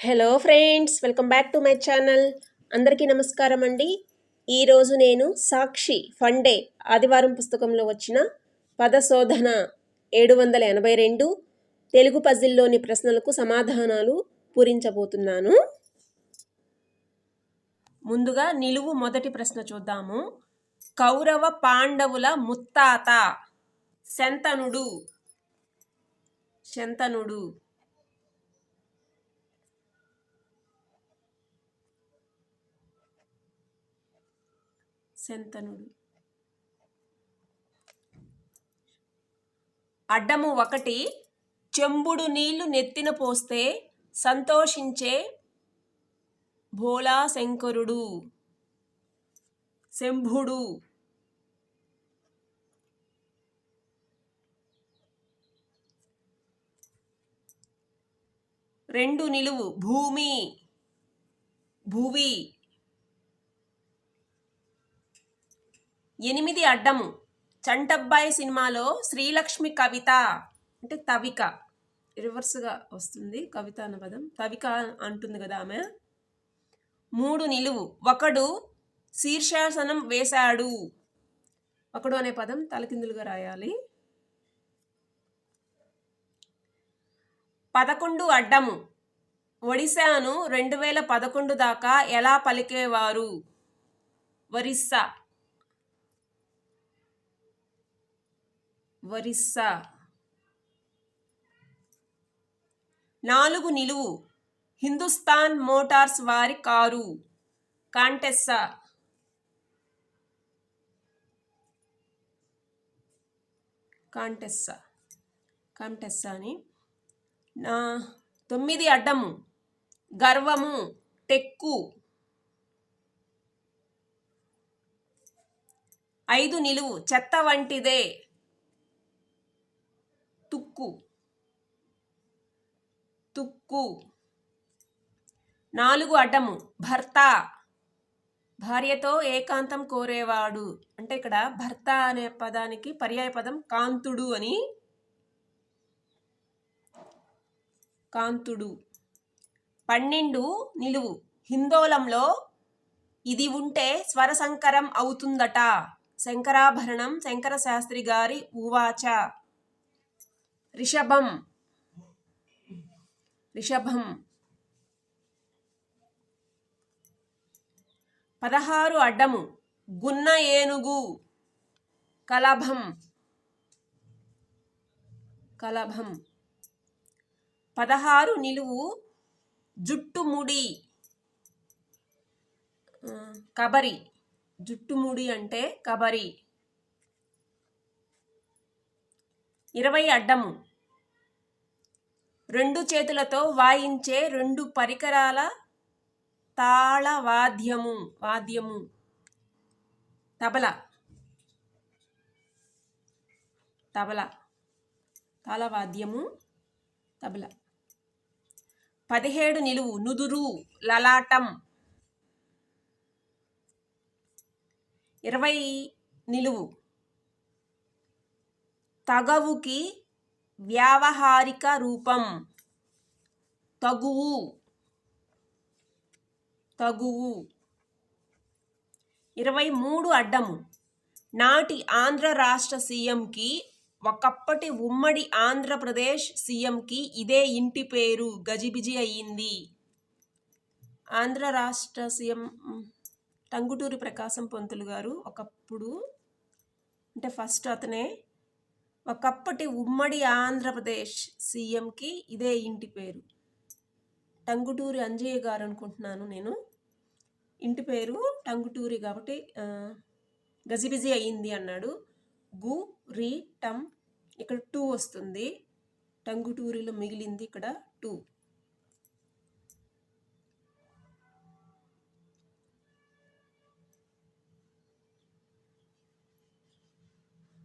Hello friends welcome back to my channel అందరికీ నమస్కారం అండి. ఈరోజు నేను సాక్షి ఫండే ఆదివారం పుస్తకంలో వచ్చిన పద శోధన ఏడు వందల ఎనభై రెండు తెలుగు పజిల్లోని ప్రశ్నలకు సమాధానాలు పూరించబోతున్నాను. ముందుగా నిలువు మొదటి ప్రశ్న చూద్దాము. కౌరవ పాండవుల ముత్తాత శంతనుడు. శంతనుడు. శంతనుడు. అడ్డము ఒకటి చెంబుడు నీళ్ళు నెత్తిన పోస్తే సంతోషించే భోలా శంకరుడు శంభుడు. రెండు నిలువు భూమి భూవి. ఎనిమిది అడ్డము. చంటబ్బాయి సినిమాలో శ్రీలక్ష్మి కవిత అంటే తవిక. రివర్స్గా వస్తుంది కవిత అన్న పదం. తవిక అంటుంది కదా ఆమె. మూడు నిలువు. ఒకడు శీర్షాసనం వేశాడు. ఒకడు అనే పదం తలకిందులుగా రాయాలి. పదకొండు అడ్డము. ఒడిశాను రెండు వేల పదకొండు దాకా ఎలా పలికేవారు? ఒరిస్సా. ఒరిస్సా నాలుగు నిలువు. హిందుస్థాన్ మోటార్స్ వారి కారు. కాంటెస్సా. కాంటెస్సా. కాంటెస్సా అని. నా తొమ్మిది అడ్డము. గర్వము. టెక్కు. ఐదు నిలువు. చెత్త వంటిదే. తుక్కు. తుక్కు. నాలుగు అడ్డము. భర్త. భార్యతో ఏకాంతం కోరేవాడు. అంటే ఇక్కడ భర్త అనే పదానికి పర్యాయ పదం కాంతుడు అని కాంతుడు. పన్నెండు నిలువు. హిందోళంలో ఇది ఉంటే స్వరసంకరం అవుతుందట. శంకరాభరణం శంకర శాస్త్రి గారి ఉవాచ. రిషభం. రిషభం. పదహారు అడ్డము. గున్న ఏనుగు. కలభం. కలభం. పదహారు నిలువు. జుట్టుముడి కబరి. జుట్టుముడి అంటే కబరి. ఇరవై అడ్డము. రెండు చేతులతో వాయించే రెండు పరికరాల తాళ వాద్యము వాద్యము. తబల. తబల. తాళవాద్యము తబల. పదిహేడు నిలువు నుదురు లలాటం. ఇరవై నిలువు. తగవుకి వ్యావహారిక రూపం. తగువు. తగువు. ఇరవై మూడు అడ్డము. నాటి ఆంధ్ర రాష్ట్ర సీఎంకి ఒకప్పటి ఉమ్మడి ఆంధ్రప్రదేశ్ సీఎంకి ఇదే ఇంటి పేరు గజిబిజి అయ్యింది. ఆంధ్ర రాష్ట్ర సీఎం టంగుటూరి ప్రకాశం పంతులు గారు ఒకప్పుడు అంటే ఫస్ట్ అతనే ఒకప్పటి ఉమ్మడి ఆంధ్రప్రదేశ్ సీఎంకి ఇదే ఇంటి పేరు. టంగుటూరి అంజయ్య గారు అనుకుంటున్నాను నేను. ఇంటి పేరు టంగుటూరి కాబట్టి గజిబిజి అయ్యింది అన్నాడు. గు రి టమ్ ఇక్కడ టూ వస్తుంది. టంగుటూరిలో మిగిలింది ఇక్కడ టూ.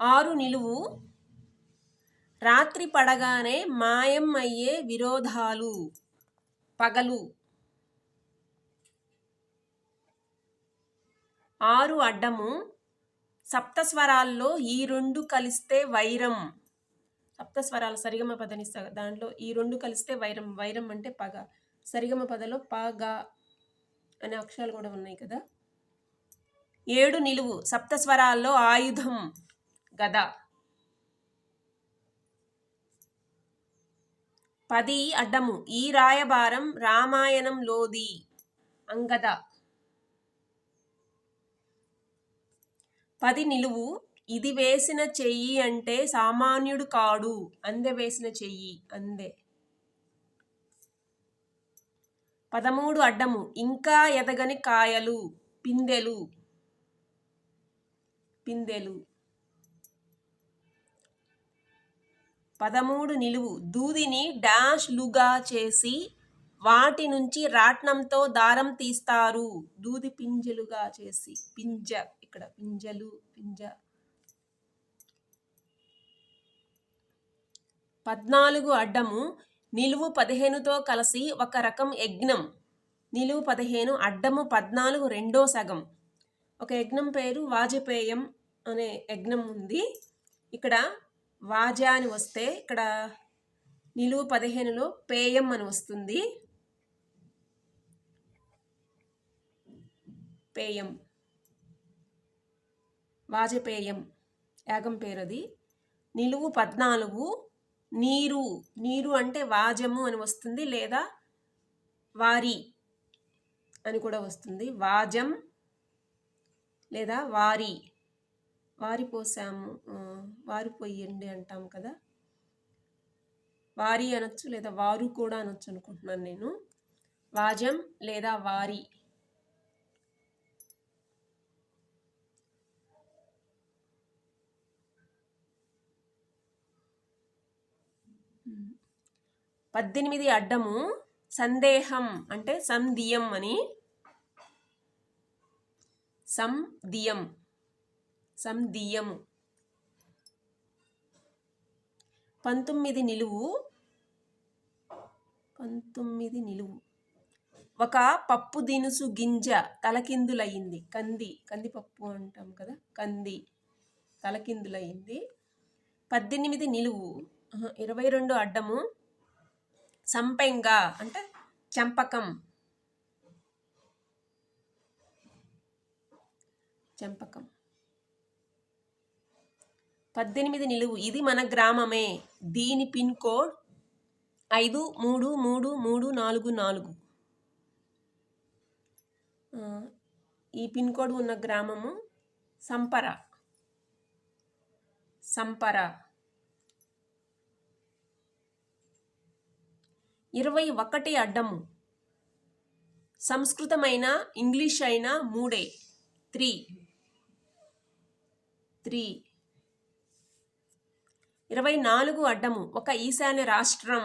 ఆరు నిలువు రాత్రి పడగానే మాయం అయ్యే విరోధాలు. పగలు. ఆరు అడ్డము. సప్తస్వరాల్లో ఈ రెండు కలిస్తే వైరం. సప్తస్వరాలు సరిగమ పదని దాంట్లో ఈ రెండు కలిస్తే వైరం. వైరం అంటే పగ. సరిగమ పదలో పగ అనే అక్షరాలు కూడా ఉన్నాయి కదా. ఏడు నిలువు. సప్తస్వరాల్లో ఆయుధం. గద. పది అడ్డము. ఈ రాయబారం రామాయణం లోది. అంగద. పది నిలువు. ఇది వేసిన చెయ్యి అంటే సామాన్యుడు కాడు. అందె వేసిన చెయ్యి. అందే. పదమూడు అడ్డము. ఇంకా ఎదగని కాయలు. పిందెలు. పిందెలు. పదమూడు నిలువు. దూదిని డాష్ లుగా చేసి వాటి నుంచి రాట్నంతో దారం తీస్తారు. దూది పింజలుగా చేసి. పింజ. ఇక్కడ పింజలు పింజ. పద్నాలుగు అడ్డము. నిలువు పదిహేనుతో కలిసి ఒక రకం యజ్ఞం. నిలువు పదిహేను అడ్డము పద్నాలుగు రెండో సగం. ఒక యజ్ఞం పేరు వాజపేయం అనే యజ్ఞం ఉంది. ఇక్కడ వాజా అని వస్తే ఇక్కడ నిలువు పదిహేనులో పేయం అని వస్తుంది. పేయం. వాజపేయం యాగం పేరు అది నిలువు పద్నాలుగు నీరు. నీరు అంటే వాజము అని వస్తుంది లేదా వారి అని కూడా వస్తుంది. వాజం లేదా వారి. వారి పోసాము వారి అంటాం కదా? వారి అనొచ్చు లేదా వారు కూడా అనొచ్చు అనుకుంటున్నాను నేను. వాజం లేదా వారి? పద్దెనిమిది అడ్డము సందేహం అంటే సంధియం అని. సంధియం. సంధియము పంతొమ్మిది నిలువు. పంతొమ్మిది నిలువు. ఒక పప్పు దినుసు గింజ తలకిందులయ్యింది. కంది కందిపప్పు అంటాం కదా? కంది తలకిందులయ్యింది. పద్దెనిమిది నిలువు. ఇరవై రెండు అడ్డము. సంపెంగ అంటే చంపకం. చంపకం. పద్దెనిమిది నిలువు. ఇది మన గ్రామమే. దీని పిన్ కోడ్ ఐదు మూడు మూడు మూడు నాలుగు నాలుగు. ఈ పిన్ కోడ్ ఉన్న గ్రామము సంపర. సంపర. ఇరవై ఒకటి అడ్డము. సంస్కృతమైన ఇంగ్లీష్ అయినా మూడే. త్రీ. త్రీ. ఇరవై నాలుగు అడ్డము ఒక ఈశాన్య రాష్ట్రం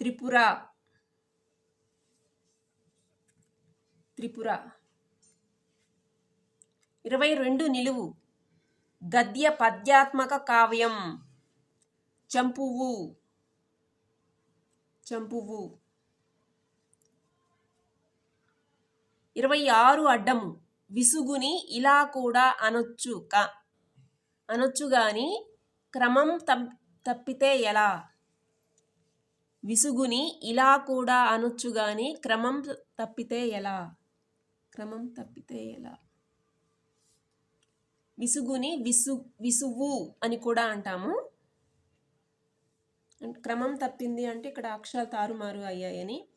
త్రిపుర. త్రిపుర. ఇరవై రెండు నిలువు గద్య పద్యాత్మక కావ్యం చంపువు చంపువు ఇరవై ఆరు అడ్డము విసుగుని ఇలా కూడా అనొచ్చు కా అనొచ్చు కానీ క్రమం తప్- తప్పితే ఎలా? విసుగుని ఇలా కూడా అనొచ్చు గాని క్రమం తప్పితే ఎలా? క్రమం తప్పితే ఎలా? విసుగుని విసు విసువు అని కూడా అంటాము. క్రమం తప్పింది అంటే ఇక్కడ అక్షరాలు తారుమారు అయ్యాయని.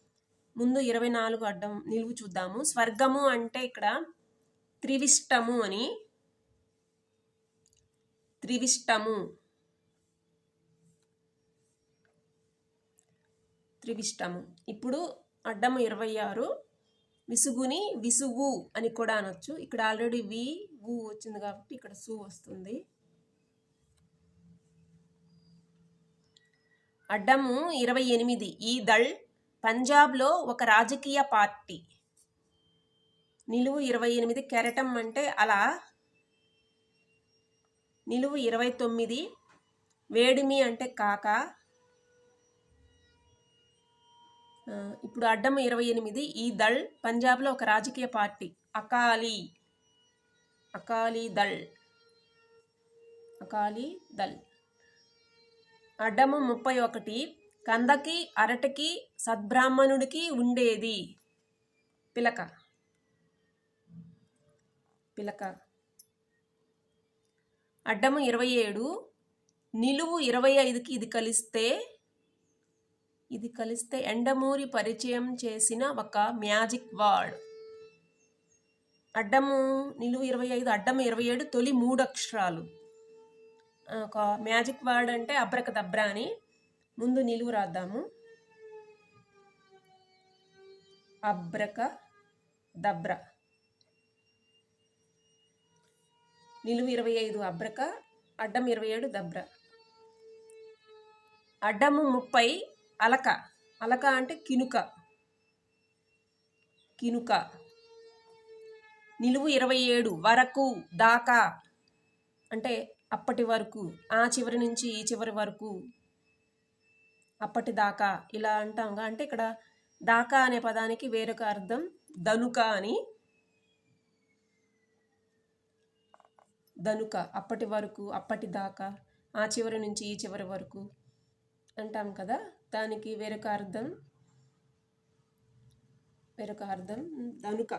ముందు ఇరవై నాలుగు అడ్డం నిలువు చూద్దాము. స్వర్గము అంటే ఇక్కడ త్రివిష్టము అని. త్రివిష్టము. త్రివిష్టము. ఇప్పుడు అడ్డము ఇరవై ఆరు విసుగుని విసుగు అని కూడా అనొచ్చు. ఇక్కడ ఆల్రెడీ వి వు వచ్చింది కాబట్టి ఇక్కడ సు వస్తుంది. అడ్డము ఇరవై ఎనిమిది ఈ దళ్ పంజాబ్లో ఒక రాజకీయ పార్టీ. నిలువు ఇరవై ఎనిమిది కెరటం అంటే అలా. నిలువు ఇరవై తొమ్మిది వేడిమి అంటే కాక. ఇప్పుడు అడ్డం ఇరవై ఎనిమిది ఈ దళ్ పంజాబ్లో ఒక రాజకీయ పార్టీ. అకాలీ. అకాలీ దళ్. అకాలీ దళ్. అడ్డము ముప్పై ఒకటి కందకి అరటికి సద్బ్రాహ్మణుడికి ఉండేది. పిలక. పిలక. అడ్డము ఇరవై ఏడు నిలువు ఇరవై ఐదుకి ఇది కలిస్తే ఇది కలిస్తే ఎండమూరి పరిచయం చేసిన ఒక మ్యాజిక్ వర్డ్. అడ్డము నిలువు ఇరవై ఐదు అడ్డము ఇరవై ఏడు తొలి మూడు అక్షరాలు. ఒక మ్యాజిక్ వర్డ్ అంటే అబ్రక దబ్రా అని ముందు నిలువు రాద్దాము. అబ్రక దబ్ర నిలువు ఇరవై ఐదు అబ్రక అడ్డం ఇరవై ఏడు దబ్ర. అడ్డము ముప్పై అలక. అలక అంటే కినుక. కినుక. నిలువు ఇరవై ఏడు వరకు దాకా అంటే అప్పటి వరకు ఆ చివరి నుంచి ఈ చివరి వరకు అప్పటి దాకా ఇలా అంటాంగా. అంటే ఇక్కడ దాకా అనే పదానికి వేరొక అర్థం ధనుక అని. ధనుక అప్పటి వరకు అప్పటి దాకా ఆ చివరి నుంచి ఈ చివరి వరకు అంటాం కదా. దానికి వేరొక అర్థం వేరొక అర్థం ధనుక.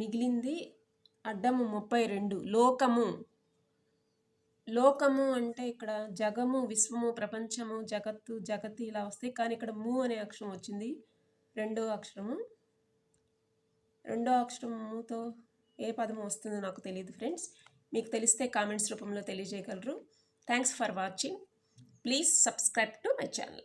మిగిలింది అడ్డము ముప్పై రెండు లోకము. లోకము అంటే ఇక్కడ జగము విశ్వము ప్రపంచము జగత్తు జగతి ఇలా వస్తాయి. కానీ ఇక్కడ ము అనే అక్షరం వచ్చింది రెండో అక్షరము. రెండో అక్షరముతో ఏ పదము వస్తుందో నాకు తెలియదు ఫ్రెండ్స్. మీకు తెలిస్తే కామెంట్స్ రూపంలో తెలియజేయగలరు. Thanks for watching. Please subscribe to my channel.